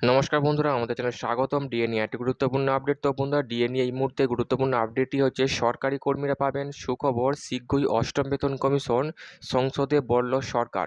নমস্কার বন্ধুরা, আমাদের চ্যানেল স্বাগতম। ডিএনএ একটি গুরুত্বপূর্ণ আপডেট তো বন্ধুরা ডিএনএ এই মুহূর্তে গুরুত্বপূর্ণ আপডেটটি হচ্ছে, সরকারি কর্মীরা পাবেন সুখবর, শীঘ্রই অষ্টম বেতন কমিশন সংসদে বলল সরকার।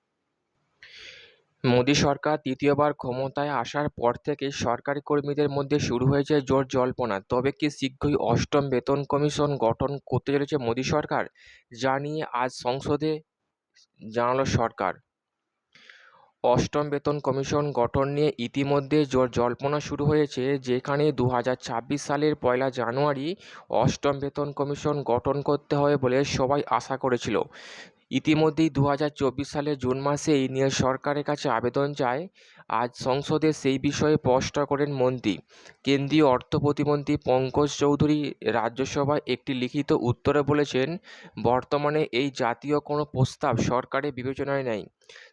মোদী সরকার তৃতীয়বার ক্ষমতায় আসার পর থেকে সরকারি কর্মীদের মধ্যে শুরু হয়েছে জোর জল্পনা। তবে কি শীঘ্রই অষ্টম বেতন কমিশন গঠন করতে চলেছে মোদী সরকার, যা নিয়ে আজ সংসদে জানালো সরকার। অষ্টম বেতন কমিশন গঠন নিয়ে ইতিমধ্যে জোর জল্পনা শুরু হয়েছে, যেখানে দু হাজার ছাব্বিশ সালের পয়লা জানুয়ারি অষ্টম বেতন কমিশন গঠন করতে হবে বলে সবাই আশা করেছিল। ইতিমধ্যেই দু হাজার চব্বিশ সালের জুন মাসে এই নিয়ে সরকারের কাছে আবেদন চায়। আজ সংসদে সেই বিষয়ে স্পষ্ট করেন মন্ত্রী। কেন্দ্রীয় অর্থ প্রতিমন্ত্রী পঙ্কজ চৌধুরী রাজ্যসভায় একটি লিখিত উত্তরে বলেছেন, বর্তমানে এই জাতীয় কোনো প্রস্তাব সরকারের বিবেচনায় নেই।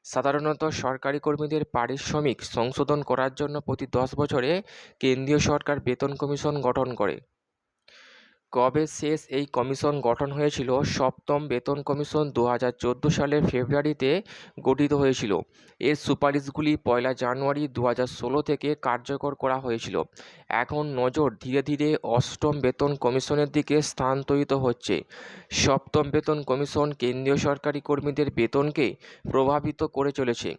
সাধারণত সরকারি কর্মীদের পারিশ্রমিক সংশোধন করার জন্য প্রতি দশ বছরে কেন্দ্রীয় সরকার বেতন কমিশন গঠন করে। কবে শেষ এই কমিশন গঠন হয়েছিল? সপ্তম বেতন কমিশন দু হাজার চোদ্দ সালের ফেব্রুয়ারিতে গঠিত হয়েছিল। এর সুপারিশগুলি পয়লা জানুয়ারি দু হাজার ষোলো থেকে কার্যকর করা হয়েছিল। এখন নজর ধীরে ধীরে অষ্টম বেতন কমিশনের দিকে স্থানান্তরিত হচ্ছে। সপ্তম বেতন কমিশন কেন্দ্রীয় সরকারি কর্মীদের বেতনকে প্রভাবিত করে চলেছে।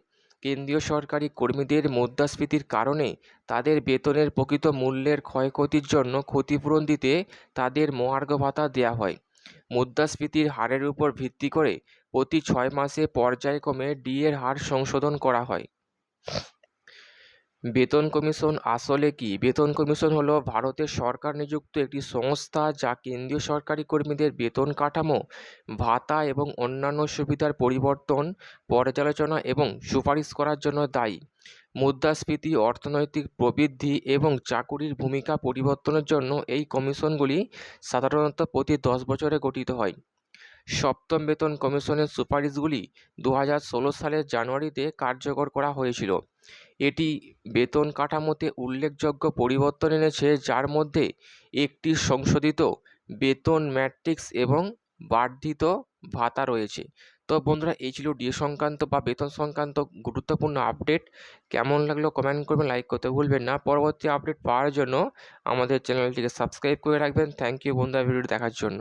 কেন্দ্রীয় সরকারি কর্মীদের মুদ্রাস্ফীতির কারণে তাদের বেতনের প্রকৃত মূল্যের ক্ষয়ক্ষতির জন্য ক্ষতিপূরণ দিতে তাদের মহার্ঘ ভাতা দেওয়া হয়। মুদ্রাস্ফীতির হারের উপর ভিত্তি করে প্রতি ছয় মাসে পর্যায়ক্রমে ডিএর হার সংশোধন করা হয়। বেতন কমিশন আসলে কি? বেতন কমিশন হলো ভারতের সরকার নিযুক্ত একটি সংস্থা যা কেন্দ্রীয় সরকারি কর্মীদের বেতন কাঠামো, ভাতা এবং অন্যান্য সুবিধার পরিবর্তন, পর্যালোচনা এবং সুপারিশ করার জন্য দায়ী। মুদ্রাস্ফীতি, অর্থনৈতিক প্রবৃদ্ধি এবং চাকুরির ভূমিকা পরিবর্তনের জন্য এই কমিশনগুলি সাধারণত প্রতি দশ বছরে গঠিত হয়। সপ্তম বেতন কমিশনের সুপারিশগুলি দু হাজার ষোলো সালের জানুয়ারিতে কার্যকর করা হয়েছিল। এটি বেতন কাঠামোতে উল্লেখযোগ্য পরিবর্তন এনেছে, যার মধ্যে একটি সংশোধিত বেতন ম্যাট্রিক্স এবং বর্ধিত ভাতা রয়েছে। তো বন্ধুরা, এই ছিল ডিএ সংক্রান্ত বা বেতন সংক্রান্ত গুরুত্বপূর্ণ আপডেট। কেমন লাগল কমেন্ট করবেন, লাইক করতে ভুলবেন না। পরবর্তী আপডেট পাওয়ার জন্য আমাদের চ্যানেলটিকে সাবস্ক্রাইব করে রাখবেন। থ্যাংক ইউ বন্ধুরা, ভিডিওটি দেখার জন্য।